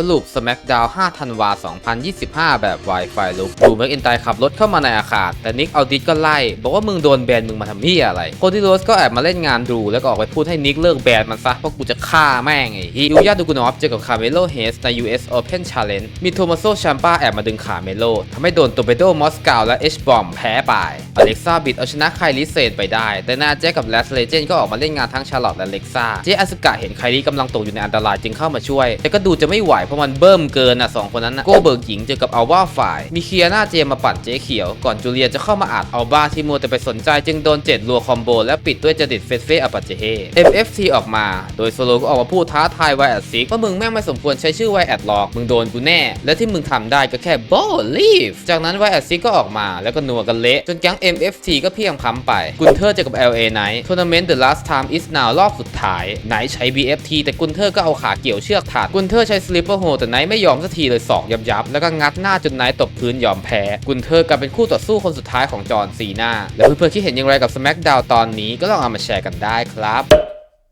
สรุป SmackDown 5ธันวา 2025 แบบ Wi-Fi ลุกดูแม็กอินไตขับรถเข้ามาในอาคาร แต่นิกเอาดิสก็ไล่ บอกว่ามึงโดนแบนมึงมาทำเหี้ยอะไรโคดี้โรสก็แอบมาเล่นงานดูแล้วก็ออกไปพูดให้นิกเลิกแบนมันซะ เพราะกูจะฆ่าแม่งไอ้ฮียูยาดูกุนอฟเจอกับคาเมโลเฮสใน US Open Challenge มีโทมัสโซชัมป้าแอบมาดึงขาเมโลทำให้โดนโตเปโดมอสกาวและเอชบอมแพ้ไปอเล็กซ่าบิดเอาชนะไคลิเซนไปได้ แต่นาเจกับแลสเลเจนก็ออกมาเล่นงานทั้งชาร์ลอตและเล็กซ่าเจอาสึกะเห็นไคลิกำลังตกอยู่ในอันตรายจึงเข้ามาช่วย แต่ก็ดูจะไม่ไหวเพราะมันเบิ่มเกินอะสองคนนั้นนะโกเบิร์กหญิงเจอกับอัลบ้าฝ่าย มีเคียร่าเจมมาปั่นเจ๊เขียว ก่อนจูเลียจะเข้ามาอัดอัลบ้าที่มัวแต่ไปสนใจจึงโดนเจ็ดรัวคอมโบและปิดด้วยจดิตเฟสเฟอปัจเจเฮ FFT ออกมา โดยโซโลก็ออกมาพูดท้าทายไวแอดซิกว่ามึงแม่งไม่สมควรใช้ชื่อไวแอดหรอกมึงโดนกูแน่ และที่มึงทำได้ก็แค่โบลีฟจากนั้นไวแอดซิกก็ออกมาแล้วก็นัวกันเละจนแก๊ง MFT ก็เพียงพำไปกุนเทอร์เจอกับ LA Knight ทัวร์นาเมนต์ The Last Time Is Now รอบสุดท้ายไนท์ใช้ BFT แต่กุนเทอร์ก็เอาขาเกี่ยวเชือกทันกุนเทอร์ใช้ Slipper Hole แต่ไนท์ไม่ยอมสักทีเลยสอกยับยับแล้วก็งัดหน้าจนไนท์ตกพื้นยอมแพ้ กุนเทอร์กลายเป็นคู่ต่อสู้คนสุดท้ายของจอห์นซีนาแล้วเพื่อนๆคิดเห็นอย่างไรกับสแมกดาวตอนนี้ก็ลองเอามาแชร์กันได้ครับ